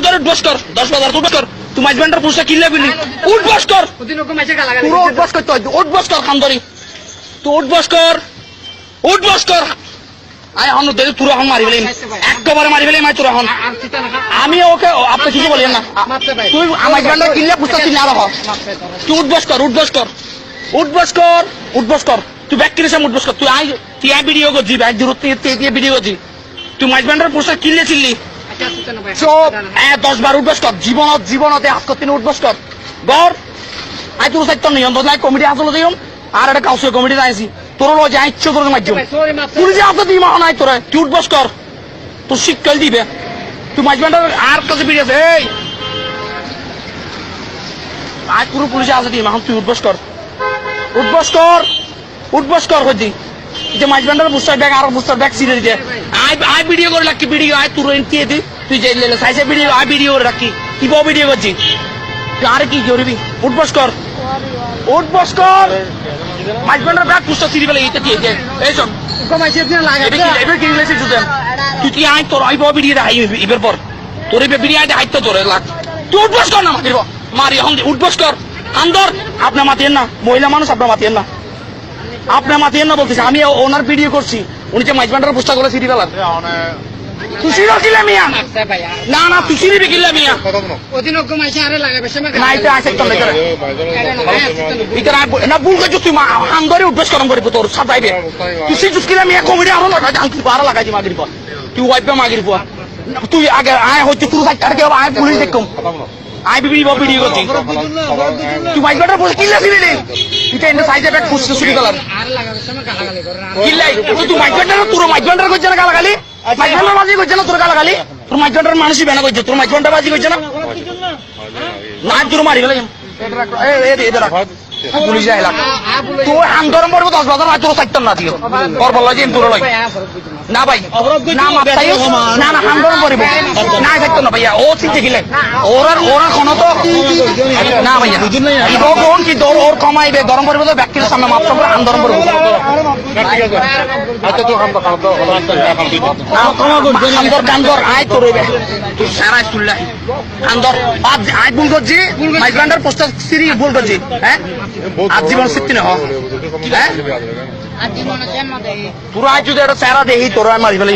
করে উঠবস কর দশ বাজার উঠবস কর তুই মাইজবান্ডার পুরুষটা কিনলে বিলি উঠবস কর পুরো উঠবস কর তুই উঠবস কর খান ধরি তুই কর কর আয় মারি একেবারে মারি আয় না আমি ওকে আপনি কিছু বলিয়েন না তুই আমার বান্ডার কিনলে পুস্তক কিনে ধরো তুই উঠবস কর উঠবস কর উঠবস কর উঠবস কর তুই ব্যাক কিনে সামনে উঠবস কর তুই আই তুই ভিডিও করছি ব্যাগ দূর থেকে দিয়ে ভিডিও করছি তুই মাইজ বান্ডার পোস্টার কিনলে চিল্লি আচ্ছা চোপ! হ্যাঁ দশ বার উঠবস কর। জীবনত জীবনতে হাত করতে উঠবস কর। গর আই তোর সাইড নিয়ম তো নাই কমিটি আসলে দিম আর একটা কাউন্সিল কমিটি আইছি তোর লো যা ইচ্ছে তোর মাধ্যম পুলিশে আসতে দিই মাহ নাই তোরা। তুই উঠবস কর। তোর শিক্ষাল দিবে। তুই মাইজ আর কাছে বেরিয়ে এই! আজ পুরো পুলিশে আসে দিই মাহ তুই উঠবস কর। উঠবস কর! উঠবস কর হইদি যে মাইজ বান্ডার বুস্টার ব্যাগ আর বুস্টার ব্যাগ সিরে দিতে আই আই ভিডিও করে রাখি ভিডিও আই তুই এনটি দি তুই যে লেলে সাইজে ভিডিও আই ভিডিও করে রাখি। কি বউ ভিডিও করছি? তুই আর কি করবি উঠবস কর। উঠবস কর। মাইজ বান্ডার ব্যাগ বুস্টার সিরি ফেলে এইটা দিয়ে এই শোন। মাইছে দিন লাগা এবার কি লেছে জুদেন তুই কি আই তোর আই বউ ভিডিও দেখাই এবার পর। তোর এবার ভিডিও আই দেখাই তো তোর লাগ। তুই উঠবস কর না মারিব মারি এখন উঠবস কর। আন্দর আপনার মাতিয়েন না মহিলা মানুষ আপনার মাতিয়েন না। আপনার মাতিয়েন না বলতেছে। আমি ওনার ভিডিও করছি। উনি যে মাইজ বান্ডার পোস্টা করে সিরি ফেলার তুই সিরো মিয়া! না না মিয়া। এটা আসে তো লেগে ইতার না ভুল তুই মা আন্দরে উঠবেস করম করিব তোর সাদাইবে তুই সি চুস্কিলা মিয়া কমিটি আরও লাগাই আঙ্কি পারা লাগাই মাগির পর। তুই ওয়াইপে মাগির পর। তুই আগে আয় হইতে তুই সাইড কাটকে আয় পুলিশ দেখম। আই বিবি বাপ ভিডিও করছি তুই মাইক বাটার বসে কিল্লা দিলি রে এটা এন্ড সাইডে ব্যাগ পুষতে শুরু করলাম কিল্লাই তুই না গালাগালি মাইক বাটার বাজি করছে না পুলিশ আইলাম তুই আন্দোলন করব দশ বছর তোর চাইতাম না দিও কর বলল যে তোর লই না ভাই না মাপতাই না না আন্দোলন করিব না চাইতো না ভাইয়া ও চিন্তা গেলে ওরা ওরা কোনো তো না ভাইয়া ও কোন কি দর ওর কমাইবে গরম করবে তো ব্যক্তির সামনে মাপটা করে আন্দোলন করব আন্দর কান্দর আয় তোর তুই সারাই তুললা আন্দর আজ আয় ভুল করছি মাইগ্রান্ডার পোস্টার সিরি ভুল হ্যাঁ আজ জীবন সত্যি না হ হ্যাঁ যদি একটা চেহারা দেখি তোরা মারি ফেলি